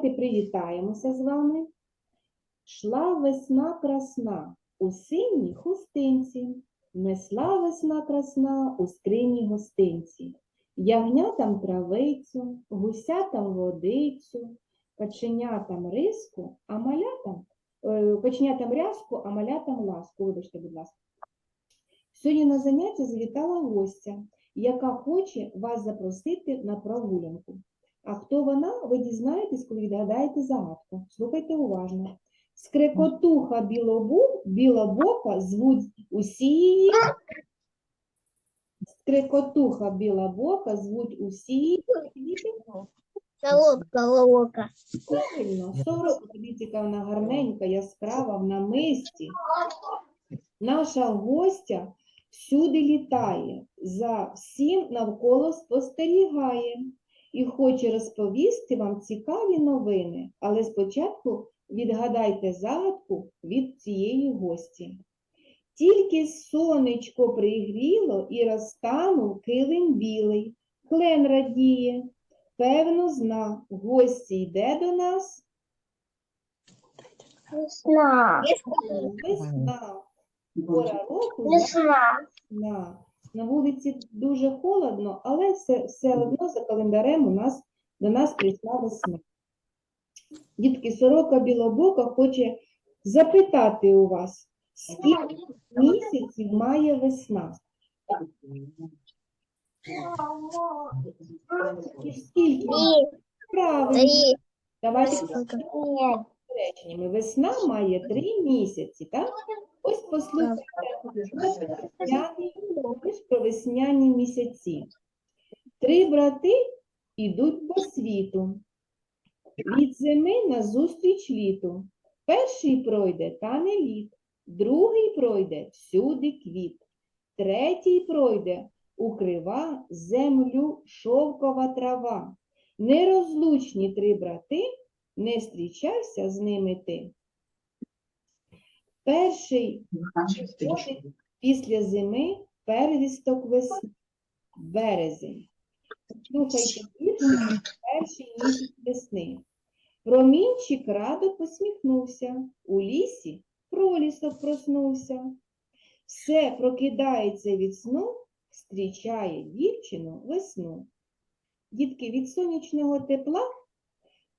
давайте привітаємося з вами. Шла весна красна у синій хустинці, несла весна красна у скрині гостинці. Ягнятам травицю, гусятам водицю, каченятам риску, а малятам, е, каченятам рязку, а малятам ласку. Вибачте, будь ласка. Сьогодні на заняття завітала гостя, яка хоче вас запросити на прогулянку. А хто вона, ви дізнаєтесь, коли відгадаєте загадку. Слухайте уважно. Скрекотуха білобу, білобока звуть усі її. Скрекотуха білобока звуть усі її. Солодка, лолока. Правильно, сорока, дивіться, вона гарненька, яскрава, в намисті. Наша гостя всюди літає, за всім навколо спостерігає і хоче розповісти вам цікаві новини. Але спочатку відгадайте загадку від цієї гості. Тільки сонечко пригріло і розтанув килим білий, клен радіє, певно зна, гості йде до нас. Весна. Весна. Пора року Весна. На вулиці дуже холодно, але все, все одно за календарем у нас до нас прийшла весна. Дітки, сорока білобока хоче запитати у вас, скільки місяців має весна? І скільки? Правильно. Давайте реченнями. Весна має три місяці, так? Ось послухайте про весняні місяці. Три брати ідуть по світу. Від зими назустріч літу. Перший пройде та не літ, другий пройде всюди квіт, третій пройде укрива землю шовкова трава. Нерозлучні три брати, не зустрічався з ними ти. Перший Ходить після зими первісток весни, березень. Слухайте віршик, перший місяць весни. Промінчик радо посміхнувся, у лісі пролісок проснувся. Все прокидається від сну, зустрічає дівчину весну. Дітки від сонячного тепла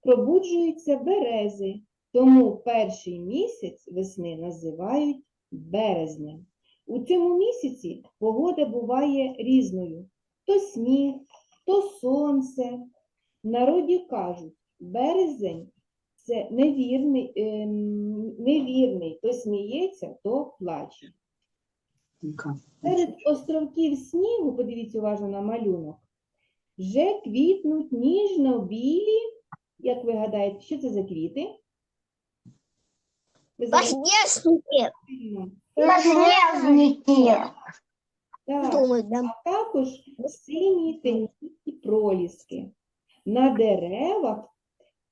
пробуджуються берези, тому перший місяць весни називають березнем. У цьому місяці погода буває різною: то сніг, то сонце. В народі кажуть, березень це невірний, ем, невірний, то сміється, то плаче. Серед островків снігу, подивіться уважно на малюнок, вже квітнуть ніжно-білі. Як ви гадаєте, що це за квіти? Подснежники. Подснежники. Думаю, да. а також сині теністі проліски. На деревах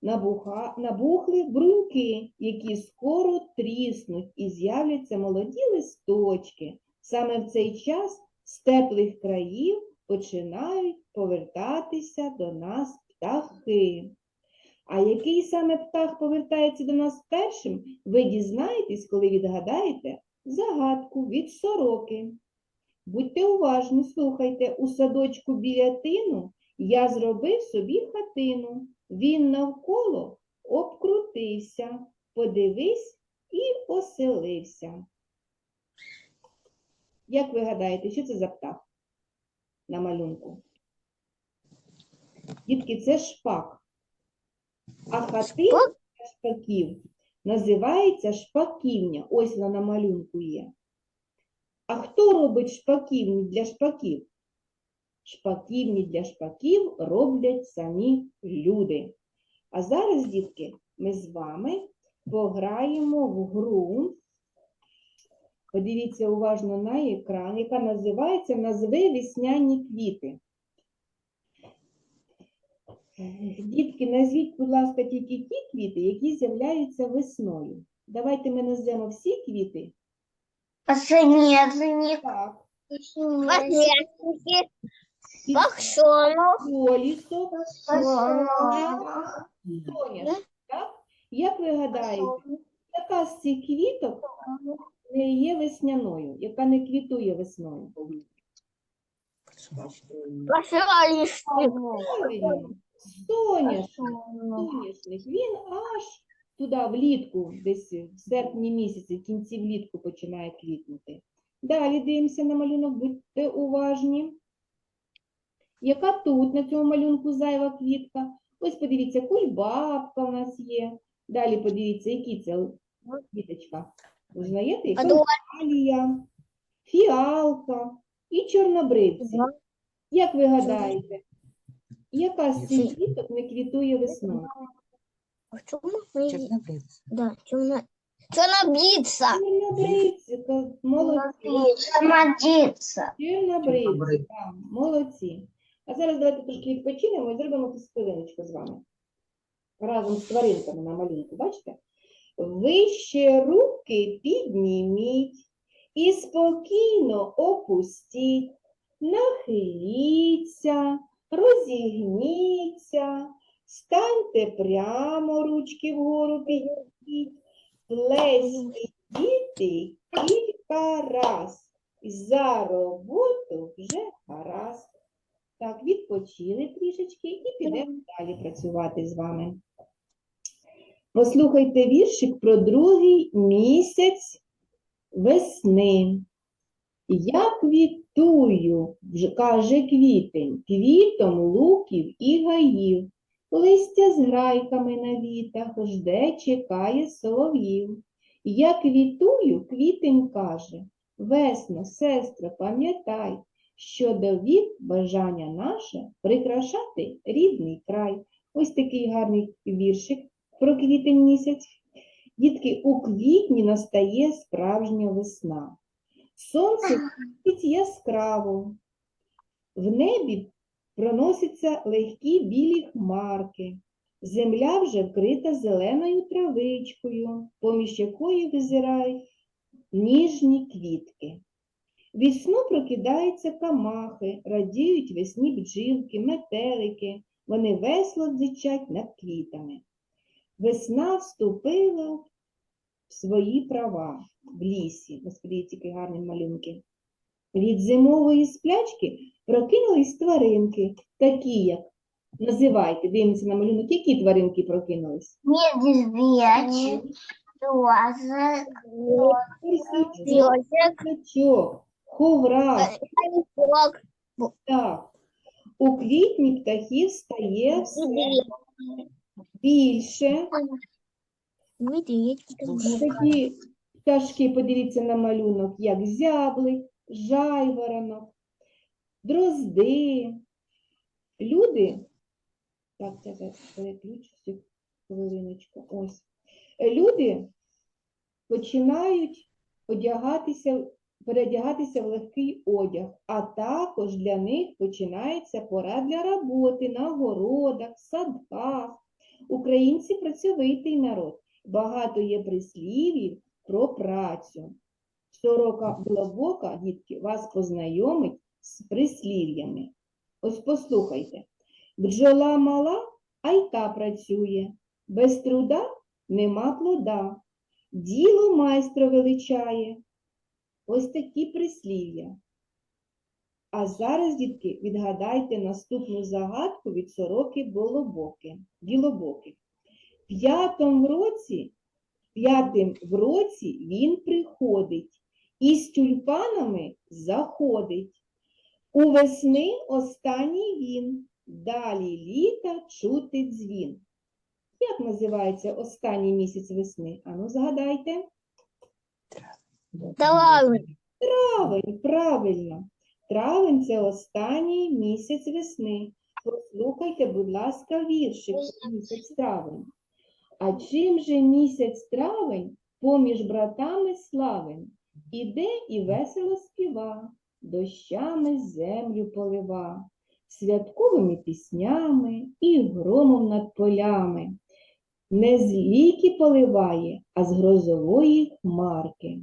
набуха, набухли бруньки, які скоро тріснуть і з'являться молоді листочки. Саме в цей час з теплих країв починають повертатися до нас птахи. А який саме птах повертається до нас першим, ви дізнаєтесь, коли відгадаєте загадку від сороки. Будьте уважні, слухайте, у садочку біля тину я зробив собі хатину. Він навколо обкрутився, подивись і оселився. Як ви гадаєте, що це за птах на малюнку? Дітки, це шпак. А хатина для шпаків називається шпаківня. Ось вона на малюнку є. А хто робить шпаківні для шпаків? Шпаківні для шпаків роблять самі люди. А зараз, дітки, ми з вами пограємо в гру. Подивіться уважно на екран, яка називається Назви весняні квіти. Дітки, назвіть, будь ласка, тільки ті квіти, які з'являються весною. Давайте ми назвемо всі квіти. Подснежник. Так. Подснежники. Бахшонок. пролісок, соняшник. Так? Як ви гадаєте, яка з цих квіток не є весняною, яка не квітує весною? Правильно, соняшник. Соняшник, він аж туди влітку, десь в серпні місяці, в кінці влітку починає квітнути. Далі дивимося на малюнок, будьте уважні. Яка тут на цьому малюнку зайва квітка? Ось подивіться, кульбабка у нас є. Далі подивіться, які це квіточка. Ви знаєте? Фіалка і чорнобривці. Як ви гадаєте, яка з цих квіток не квітує весною? Чернобривці. Да, темно. Чорнобривця. Чорнобривці, ка- молодці. Самодіться. Чорнобривці, Чорнобривці. так, молодці. А зараз давайте трошки відпочинемо і зробимо якусь хвилиночку з вами. Разом з тваринками на малюнку, бачите? Вище руки підніміть і спокійно опустіть, нахиліться, розігніться, станьте прямо, ручки вгору підніміть, плесні діти кілька раз. За роботу вже гаразд. Так, відпочили трішечки і підемо далі працювати з вами. Послухайте віршик про другий місяць весни. Я квітую, вже каже квітень, квітом луків і гаїв. Листя з грайками на вітах жде, чекає солов'їв. Я квітую, квітень каже, весно, сестро, пам'ятай, що до вік бажання наше прикрашати рідний край. Ось такий гарний віршик про квітень місяць. Дітки, у квітні настає справжня весна. Сонце світить яскраво. В небі проносяться легкі білі хмарки. Земля вже вкрита зеленою травичкою, поміж якої визирають ніжні квітки. Від сну прокидаються камахи, радіють весні бджілки, метелики, вони весело дзичать над квітами. Весна вступила в свої права в лісі. Ось подивіться, які гарні малюнки. Від зимової сплячки прокинулись тваринки, такі як називайте, дивимося на малюнок, які тваринки прокинулись? Медведь. Качок, ховра, так. У квітні птахів стає все більше. Такі пташки, подивіться на малюнок, як зяблик, жайворонок, дрозди. Люди, так, це переключу цю хвилиночку. Ось. Люди починають одягатися, переодягатися в легкий одяг, а також для них починається пора для роботи на городах, садках. Українці працьовитий народ. Багато є прислів'їв про працю. Сорока Білобока, дітки, вас познайомить з прислів'ями. Ось послухайте. Бджола мала, а й та працює. Без труда нема плода. Діло майстра величає. Ось такі прислів'я. А зараз, дітки, відгадайте наступну загадку від сороки Білобоки. П'ятом році, п'ятим в році він приходить і з тюльпанами заходить. У весни останній він, далі літа чути дзвін. Як називається останній місяць весни? Ану, згадайте. Травень. Травень, правильно. Травень це останній місяць весни. Послухайте, будь ласка, віршик про місяць травень. А чим же місяць травень поміж братами славен? Іде і весело співа, дощами землю полива, святковими піснями і громом над полями. Не з ліки поливає, а з грозової хмарки.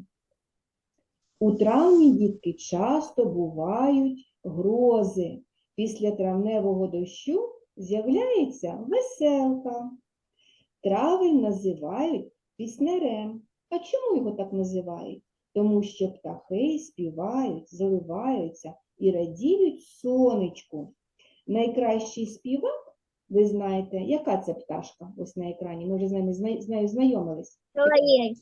У травні дітки часто бувають грози. Після травневого дощу з'являється веселка. Травень називають піснярем. А чому його так називають? Тому що птахи співають, заливаються і радіють сонечку. Найкращий співак, ви знаєте, яка це пташка? Ось на екрані. Ми вже з нею, з нею знайомились. Соловей.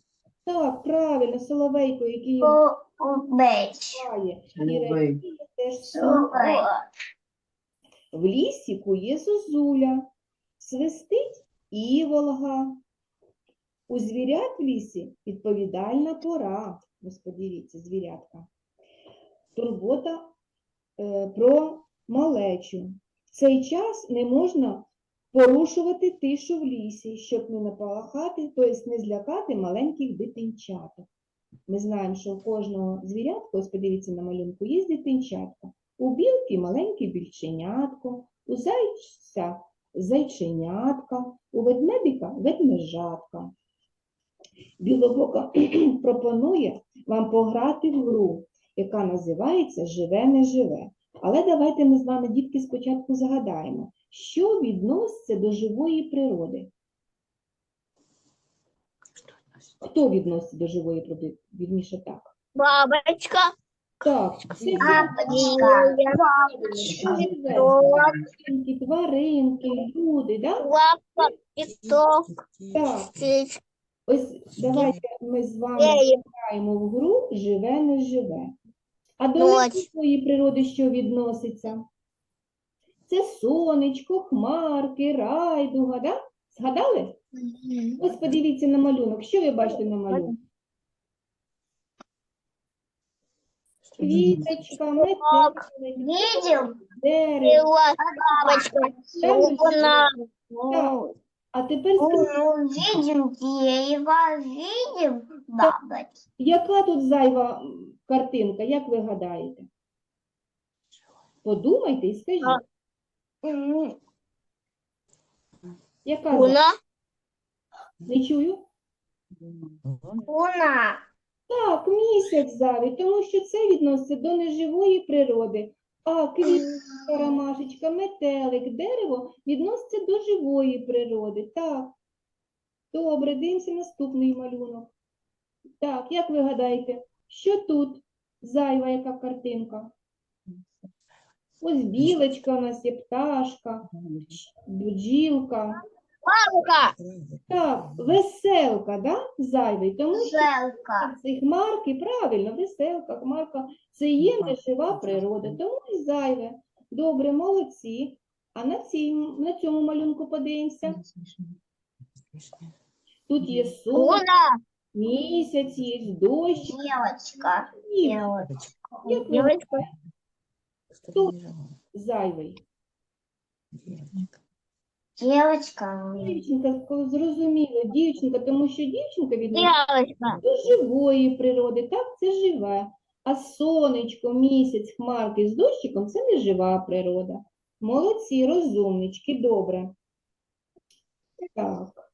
Так, правильно, соловейко, який співає. І радіє теж соловей. В лісі кує зозуля, свистить іволга. У звірят в лісі відповідальна пора. Ось подивіться, звірятка. Турбота е, про малечу. В цей час не можна порушувати тишу в лісі, щоб не напалахати, тобто не злякати маленьких дитинчаток. Ми знаємо, що у кожного звірятка, ось подивіться на малюнку, є дитинчатка. У білки маленьке більченятко, у зайця зайченятка, у ведмедика ведмежатка. Білобока пропонує вам пограти в гру, яка називається Живе не живе. Але давайте ми з вами, дітки, спочатку згадаємо, що відноситься до живої природи. Хто відноситься до живої природи? Вірніше так. Бабочка. Так, це. Бабочка. тваринки, люди, да? Лапка. Песок. Так, ось давайте ми з вами граємо в гру живе, не живе. А до Ночь. природи що відноситься? Це сонечко, хмарки, райдуга, да? Згадали? Ось подивіться на малюнок. Що ви бачите на малюнку? Квіточка, метелик, Видим? дерево. Бабочка. Луна. А тепер скажіть, Ну, видим дерево, видим бабочку. яка тут зайва м, картинка, як ви гадаєте? Подумайте і скажіть, М, яка зайва? Луна. Не чую? Луна. Так, місяць зайвий, тому що це відноситься до неживої природи. А квітка, ромашечка, метелик, дерево відноситься до живої природи. Так. Добре, дивимося наступний малюнок. Так, як ви гадаєте, що тут зайва яка картинка? Ось білочка у нас є, пташка, бджілка. Бабка. Так, веселка, да? Зайвий, тому що Желка. Це хмарки, правильно, веселка, хмарка, це є нежива природа, тому і зайве. Добре, молодці. А на, цій, на цьому малюнку подивимося. Тут є сон, Луна. місяць, є дощ. Девочка. Ні, Девочка. як ви Девочка. зайвий? Девочка. Дівчинка, коли зрозуміло, дівчинка, тому що дівчинка відноситься Девочка. до живої природи, так, це живе. А сонечко, місяць, хмарки з дощиком це не жива природа. Молодці, розумнички, добре. Так.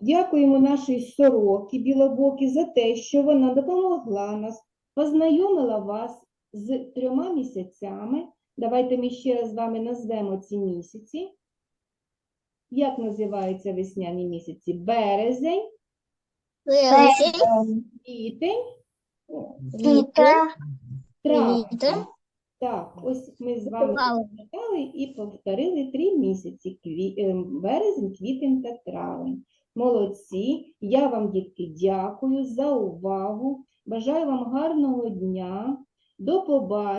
Дякуємо нашій сорокі білобокі за те, що вона допомогла нас, познайомила вас з трьома місяцями. Давайте ми ще раз з вами назвемо ці місяці. Як називаються весняні місяці? Березень, Девочка. квітень, Віта. травень. Так, ось ми з вами прочитали і повторили три місяці: кві... ем, березень, квітень та травень. Молодці! Я вам, дітки, дякую за увагу. Бажаю вам гарного дня. До побачення.